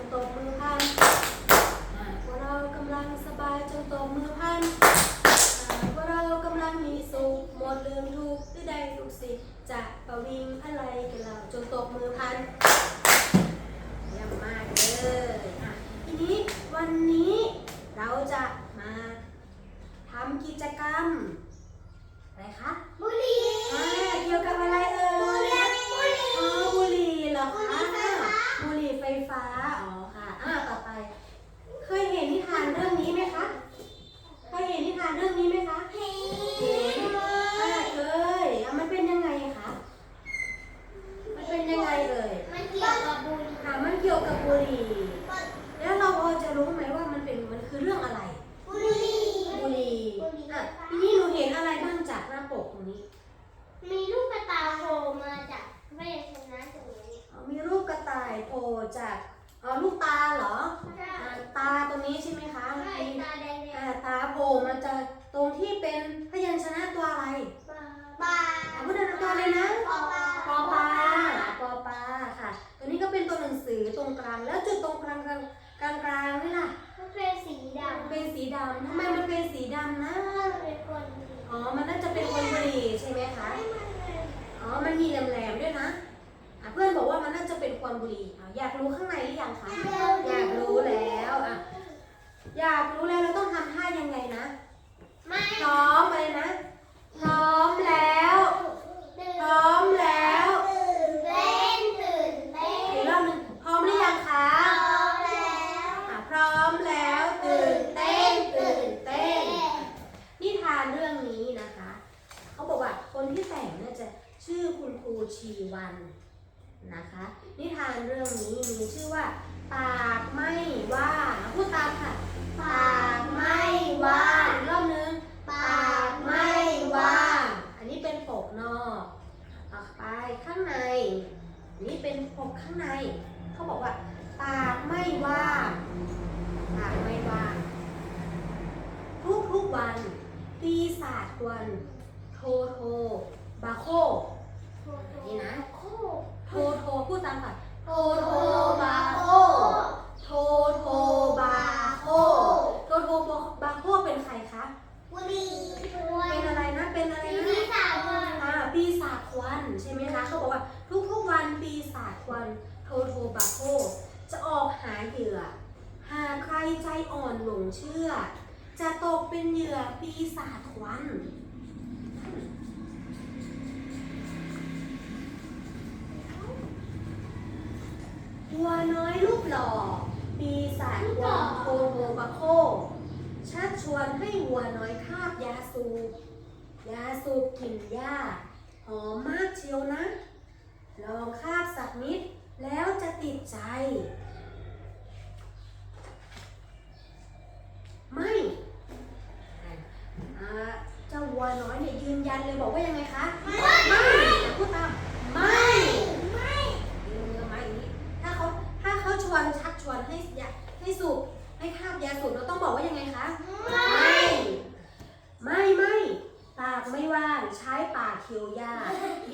งตบมือพันหากว่าเรากำลังสบายจงตบมือพันหากว่าเรากำลังมีสุขหมดลืมทุกข์หรือใดทุกสิจะประวิงอะไรกันเราจงตบมือพันเยี่ยมมากเลยอะทีนี้วันนี้เราจะมาทำกิจกรรมอะไรคะบุหรี่ อ่าเกี่ยวกับอะไรเอ่ บุห ย รี่บุหรี่ อ๋อบุหรี่เหรอคะ บุหรี่ไฟฟ้า บุหรี่ไฟฟ้า อ๋อค่ะอ่าต่อไป เคยเห็นนิทานเรื่องนี้ไหมคะ เคยเห็นนิทานเรื่องนี้ไหมคะ เฮ้ เห็นอ่าเคยอะมันเป็นยังไงคะ มันเป็นยังไงเอ่ย มันเกี่ยวกับบุหรี่ ค่ะมันเกี่ยวกับบุหรี่ แล้วเราพอจะรู้ไหมว่ามันเป็นมันคือเรื่องอะไร บุหรี่ บุหรี่อะทีนี้หนูเห็นอะไรบ้างจากหน้าปกตรงนี้ มีลูกกระตายโผล่มาจากพยัญชนะตรงนี้ อ๋อมีรูปกระต่ายโผล่จากอ๋อลูกตาเหรอ ใช่ อ่าตาตรงนี้ใช่ไหมคะ ใช่ตาแดง อ่าตาโผล่มาจากตรงที่เป็นพยัญชนะตัวอะไร ๆปลา อ่าพูดดังๆตัวเลยนะ ปอปลา ปอปลาปอปลาค่ะ ตัวนี้ก็เป็น ตัวหนังสือตรงกลางแล้วจุดตรงกลางกลางกลางกลางนี่ล่ะมันเป็นสีดำเป็นสีดำทำไมมันเป็นสีดำนะเป็นคนดีอ๋อมันน่าจะเป็นคนบุหรี่ใช่ไหมคะให้มันเลยอ๋อมันมีแหลมๆด้วยนะอะเพื่อนบอกว่ามันน่าจะเป็นควันบุหรี่อะอยากรู้ข้างในหรือยังคะอยากรู้แล้วอะอยากรู้แล้วเราต้องทำท่ายังไงนะไม่พร้อมเลยนะ พร้อมแล้ว พร้อมแล้ว ตื่นเต้นตื่นเต้น อีกรอบหนึ่งพร้อมหรือยังคะ พร้อมแล้ว อะพร้อมแล้วตื่นเต้นตื่นเต้น นิทานเรื่องนี้นะคะ เขาบอกว่าคนที่แต่งน่าจะชื่อคุณครูชีวันนะคะ นิทานเรื่องนี้มีชื่อว่า ปากไม่ว่างพูดตามค่ะ ปากไม่ว่างอีกรอบนึง ปากไม่ว่าง อันนี้เป็นปกนอกต่อไปข้างใน อันนี้เป็นปกข้างใน เขาบอกว่า ปากไม่ว่าง ปากไม่ว่าง ทุกทุกๆวัน ปีศาจกวนโทโท บาโค นี่นะ โค โทโทพูดตามค่ะ โทโท บาโค โทโท บาโค โทโท บาโคเป็นใครคะ บุหรี่ด้วย เป็นอะไรนะ เป็นอะไร มี นะ พี่สาวด้วย อ่าปีศาจควันใช่ไหมคะ เขาบอกว่าทุกๆวันปีศาจควันโทโทบาโค จะออกหาเหยื่อ หากใครใจอ่อนหลงเชื่อ จะตกเป็นเหยื่อาดควันวัวน้อยรูปหล่อปีศาจควันโทโทบาโคชักชวนให้วัวน้อยคาบยาสูบยาสูบกลิ่นหญ้าหอมมากเชียวนะ ลองคาบสักนิดแล้วจะติดใจ ไม่อ่าเจ้าวัวน้อ ยันเลยบอกว่ายังไงคะ ไม่พูดตามไม่ไม่ยืมือมาอย่างนี้ถ้าเขาถ้าเขาชวนชักชวนให้ยาให้สูบให้คาบยาสูบเราต้องบอกว่ายังไงคะ ไม่ไม่ไม่ปากไม่ว่างใช้ปากเคี้ยวยา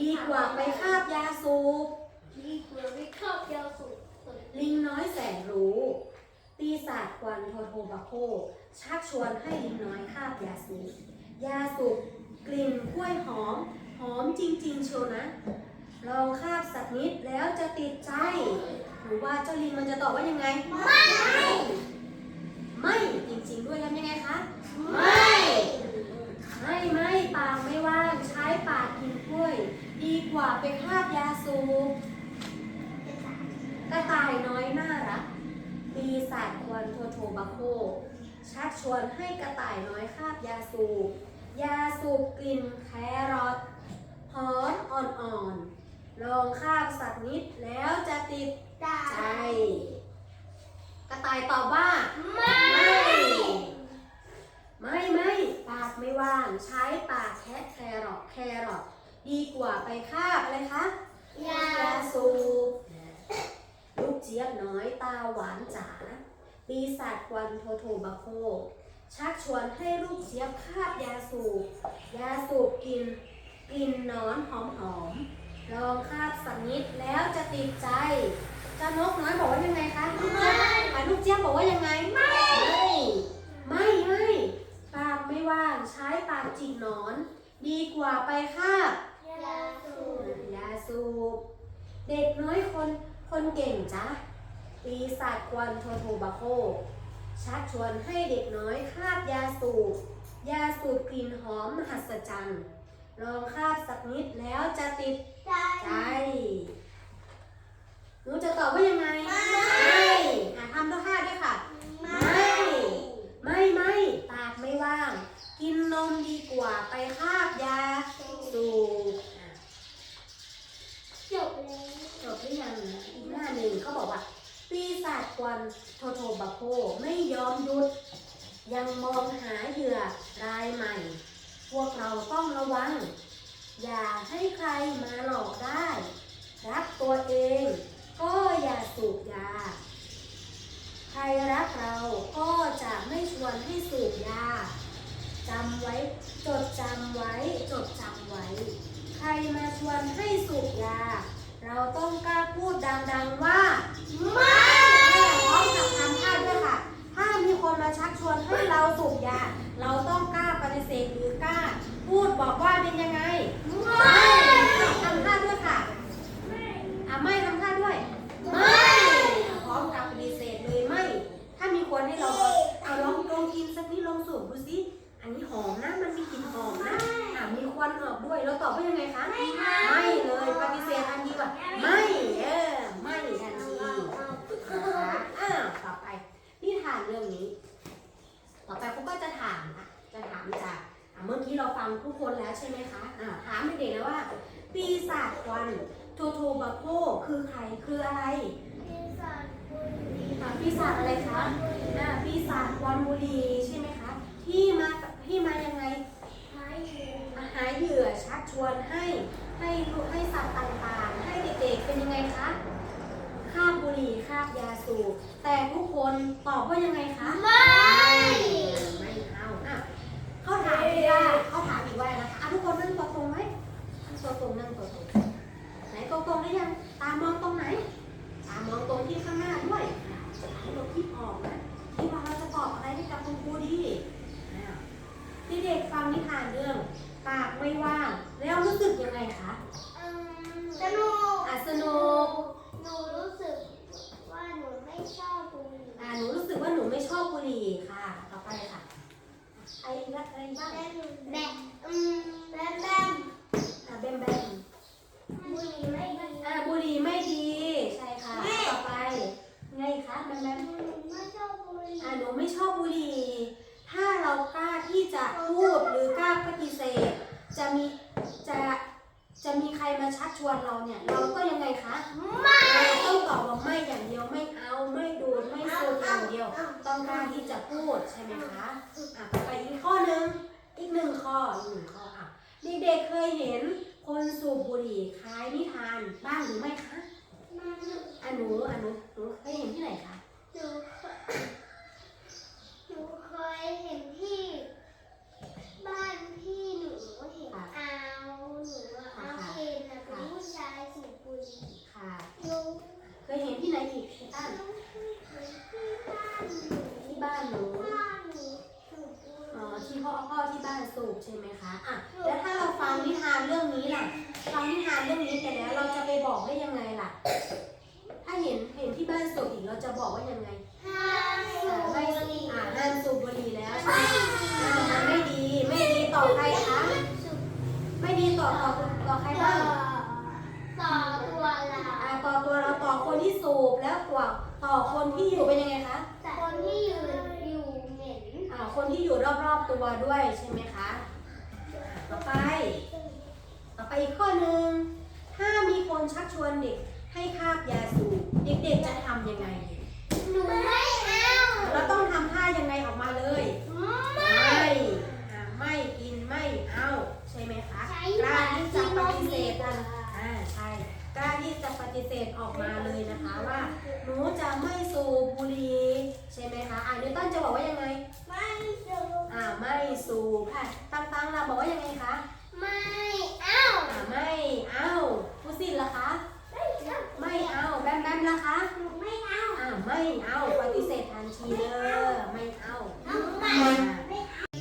ดีกว่าไปคาบยาสูบดีกว่าไม่ชอบยาสูบลิงน้อยแสนรู้ปีศาจควันโทโทบาโคชักชวนให้ลิงน้อยคาบยาสูบยาสูบ กลิ่นกล้วยหอม หอมจริงๆเชียวนะ ลองคาบสักนิดแล้วจะติดใจ หรือว่าเจ้าลิงมันจะตอบว่ายังไง ไม่ ไม่จริงๆด้วยทำยังไงคะ ไม่ ไม่ไม่ปากไม่ว่างใช้ปากกินกล้วย ดีกว่าไปคาบยาสูบกระต่ายน้อยน่ารักปีศาจควนโทโทบาโคชักชวนให้กระต่ายน้อยคาบยาสูบ ยาสูบกลิ่นแครอทหอมอ่อนๆลองคาบสักนิดแล้วจะติดใจใจ กระต่ายตอบว่า ไม่ ไม่ไม่ปากไม่ว่างใช้ปากแคะแครอทแครอทดีกว่าไปคาบอะไรคะยายาสูบลูกเจี๊ยบน้อยตาหวานจ๋าปีศาจควันโทโทบาโค ชักชวนให้ลูกเจี๊ยบคาบยาสูบ ยาสูบกินกลิ่นหนอนหอมหอมๆลองคาบสักนิดแล้วจะติดใจเจ้าจ้านกน้อยบอกว่ายังไงคะลูกเจี๊ยบอะลูกเจี๊ยบบอกว่ายังไง ไม่ ไม่ไม่ปากไม่ว่างใช้ปากจิกหนอน ดีกว่าไปคาบยาสูบยาสูบ เด็กน้อยคนคนเก่งจ้ะปีศาจควันโทโทบาโค ชักชวนให้เด็กน้อยคาบยาสูบ ยาสูบกลิ่นหอมมหัศจรรย์ ลองคาบสักนิดแล้วจะติดใจใจหนูจะตอบว่ายังไง ไม่อะทำด้วยค่าด้วยค่ะ ไม่ ไม่ไม่ปากไม่ว่าง กินนมดีกว่าไปคาบยาสูบอะจบแล้วจบหรือยังอีกหน้าหนึ่งเขาบอกว่า ปีศาจควันโทโทบาโคไม่ยอมหยุด ยังมองหาเหยื่อรายใหม่ พวกเราต้องระวัง อย่าให้ใครมาหลอกได้ รักตัวเองก็อย่าสูบยา ใครรักเราก็จะไม่ชวนให้สูบยาจำไว้ จดจำไว้ จดจำไว้ ใครมาชวนให้สูบยา เราต้องกล้าพูดดังๆว่า ไม่พร้อมกับทำท่าด้วยค่ะ ถ้ามีคนมาชักชวนให้เราสูบยา เราต้องกล้าปฏิเสธหรือกล้า พูดบอกว่าเป็นยังไง ไม่ทำท่าด้วยค่ะ อะไม่ทำท่าด้วย ไม่พร้อมกับปฏิเสธเลยไม่ ถ้ามีคนให้เราเอาลองลองกินสักนิดลองสูบดูสิ อันนี้หอมนะ มันมีกลิ่นหอมนะอะมีควันออกด้วย เราตอบว่ายังไงคะ ไม่เล บุรีใช่ไหมคะ ที่มาที่มายังไงหายเหนื่อยอาหารเหยื่อชักชวนให้ให้ลูกให้สัตว์ต่างๆ ให้เด็กๆเป็นยังไงคะคาบบุหรี่คาบยาสูบแต่ทุกคนตอบว่ายังไงคะ ไม่ ไม่เอาอะเขาถามอีกว่าเขาถามอีกว่านะคะอะทุกคนนั่งตัวตรงไหมนั่งตัวตรงนั่งตัวตรงไหนตัวตรงหรือยังตามองตรงไหน ตามองตรงที่ข้างหน้าด้วยอะให้เราคิดออกนะ ให้กับคุณครูดีอะที่เด็กฟังนิทานเรื่อง ปากไม่ว่างแล้วรู้สึกยังไงคะอืมสนุกอะสนุกหนูรู้สึกว่าหนูไม่ชอบบุหรี่อะหนูรู้สึกว่าหนูไม่ชอบบุหรี่ค่ะ ต่อไปค่ะไอ้ละอะไรบ้างแบมแบมอืมแบมแบม อะแบมแบม บุหรี่ไม่ดี อะบุหรี่ไม่ดี ใช่ค่ะ ต่อไป ไงคะแบมแบม หนูไม่ชอบบุหรี่ อะหนู ไม่ชอบบุหรี่ ถ้าเรากล้าที่จะพูดหรือกล้าปฏิเสธ จะมีจะจะมีใครมาชักชวนเราเนี่ย เราก็ยังไงคะไม่เราต้องตอบว่าไม่อย่างเดียวไม่เอาไม่ดูดไม่สูดอย่างเดียว ต้องกล้ารที่จะพูดใช่ไหมคะอะต่อไปอีกข้อหนึ่งอีกหนึ่งข้ออีกหนึ่งข้ออะเด็กๆเคยเห็นคนสูบบุหรี่คล้ายนิทานบ้างหรือไม่คะอะหนูอะหนูหนูเคยเห็นที่ไหนคะหนูเคยหนูเค ยเห็นที่ บ้านพี่หนูเห็นเอาหนูอะเอาเคนนะเป็นผู้ชายสูบบุหรี่ค่ะ หนูเคยเห็นที่ไหนอีกที่บ้านที่บ้านหนูบ้านหนูสูบบุหอ๋อรี่ที่พ่อพ่อที่บ้านสูบใช่ไหมคะอะแล้วถ้าเราฟังนิทานเรื่องนี้ล่ะ ฟังนิทานเรื่องนี้ไปแล้วเราจะไปบอกได้ยังไงล่ะ ถ้าเห็นเห็นที่บ้านสูบอีกเราจะบอกว่ายังไง ห้ามสู อ่า บ ไม่ บุหรี่ อ่าห้ามสูบบุหรี่แล้วใช่ไหมอ่ามันไม่ดี ไม่ดีต่อ ใครคะสูบไม่ดีต่อต่อต่อใครต่อบ้างต่อตัวเราอ่าต่อตัวเราต่อคนที่สูบแล้วต่อต่อคนที่อยู่เป็นยังไงคะคนที่อยู่อยู่เหม็นอ่าคนที่อยู่รอบๆตัวด้วยใช่ไหมคะอ่าต่อไป ต่อไปอีกข้อหนึ่งถ้ามีคนชักชวนเด็กให้คาบยาสูบเด็กๆจะทำยังไง หนูไม่เอา เราต้องทำท่ายังไงออกมาเลย ไม่อ่าไม่กินไม่เอาใช่ไหมคะ ใช้ กล้าที่จะปฏิเสธ อะ อ่าใช่กล้าที่จะปฏิเสธออกมาเลยนะคะว่า หนูจะไม่สูบบุหรี่ใช่ไหมคะอ่านิวตันจะบอกว่ายังไง ไม่สูบ อ่าไม่สูบค่ะตังๆเรา บอกว่ายังไงคะไม่เอาอ่าไม่เอาผู้สินล่ะคะ ไม่เอาไม่เอาแบมแบมล่ะคะไเอาปฏิเสธทันทีเลยไม่เอาเอาใหม่อ่า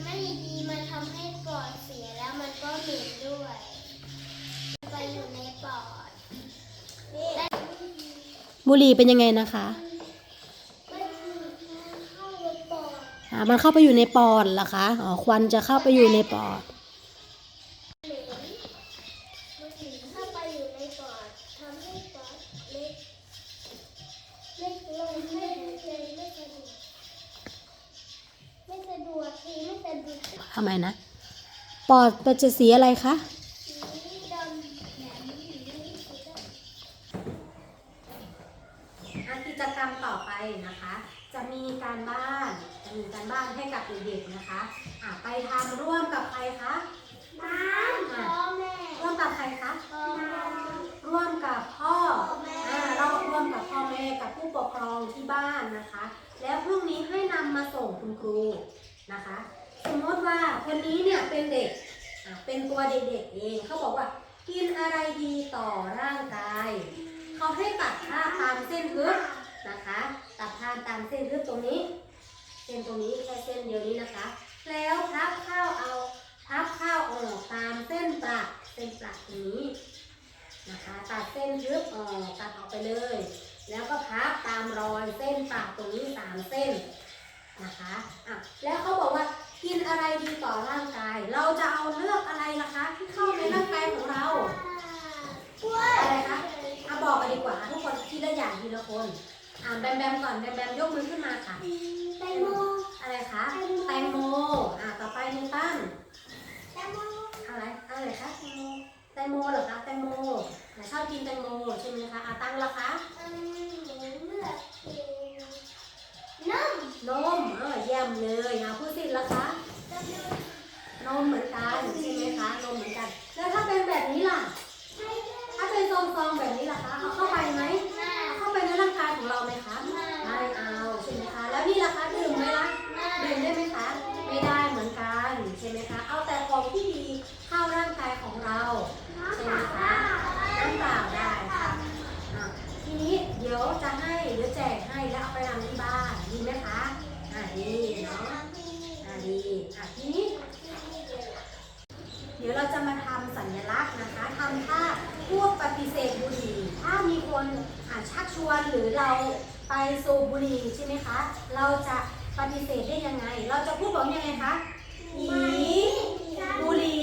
ไม่ดีมันทำให้ปอดเสียแล้วมันก็เหม็นด้วยไปอยู่ในปอดและบุหรี่เป็นยังไงนะคะ มันเข้าในปอด อ่า มันเข้าไปอยู่ในปอดเหรอคะอ๋อควันจะเข้าไปอยู่ในปอดทำไมนะ ปอดมันจะสีอะไรคะ สีดำแบบนี้สีดำ อะ กิจกรรมต่อไปนะคะ จะมีการบ้าน จะมีการบ้านให้กับเด็กๆนะคะอะไปทำร่วมกับใครคะน้ำพ่อแม่ร่วมกับใครคะพ่อแม่ร่วมกับพ่อแม่อ่าเราร่วมกับพ่อแม่กับผู้ปกครองที่บ้านนะคะ แล้วพรุ่งนี้ให้นำมาส่งคุณครูนะคะ สมมติว่าคนนี้เนี่ยเป็นเด็กอะเป็นตัวเด็กๆเองเขาบอกว่ากินอะไรดีต่อร่างกาย เขาให้ตัดผ้าตามเส้นทึบ นะคะ ตัดผ้าตามเส้นทึบตรงนี้ เส้นตรงนี้แค่เส้นเดียวนี้นะคะ แล้วพับข้าวเอาพับข้าวออกตามเส้นประเส้นประตรงนี้นะคะ ตัดเส้นทึบออกตัดออกไปเลย แล้วก็พับตามรอยเส้นปากตรงนี้สามเส้นนะคะอะแล้วเขาบอกว่ากินอะไรดีต่อร่างกาย เราจะเอาเลือกอะไรล่ะคะ ที่เข้าในร่างกายของเราอะไรคะอะบอกกันดีกว่าทุกคนทีละอย่างทีละคน อ่าแบมแบมก่อนแบมแบมยกมือขึ้นมาค่ะ แตงโมอะไรคะแตงโมอ่าต่อไปนิวตันแตงโมอะไรอะไรคะแตงโมแตงโมเหรอคะแตงโมอะชอบกินแตงโมใช่ไหมคะอะตังล่ะคะอืมหนูเลือกเป็นนมนมเออเยี่ยมเลยนะผู้สิทธิ์ล่ะคะกำลังนมเหมือนกันใช่ไหมคะนมเหมือนกัน แล้วถ้าเป็นแบบนี้ล่ะ ให้ ถ้าเป็นซองๆแบบนี้ล่ะคะเอาเข้าไปไหม หน้า เอาเข้าไปในร่างกายของเราไหมคะไม่เอาใช่ไหมคะแล้วนี่ล่ะคะดื่มไหมล่ะ หน้า ดื่มได้ไหมคะไม่ได้เหมือนกันใช่ไหมคะเอาแต่ของที่ดีเข้าร่างกายของเราใช่ไหมคะน้ำเปล่าได้ค่ะอะทีนี้เดี๋ยวจะให้เดี๋ยวแจกให้แล้วเอาไปทำที่บ้านดีไหมคะอ่าดีเนาะอ่าดีอะทีนี้ เดี๋ยวเราจะมาทำสัญลักษณ์นะคะทำท่าพูดปฏิเสธบุหรี่ ถ้ามีคนอะชักชวนหรือเราไปสูบบุหรี่ใช่ไหมคะ เราจะปฏิเสธได้ยังไง เราจะพูดบอก ยังไงคะอีบุหรี่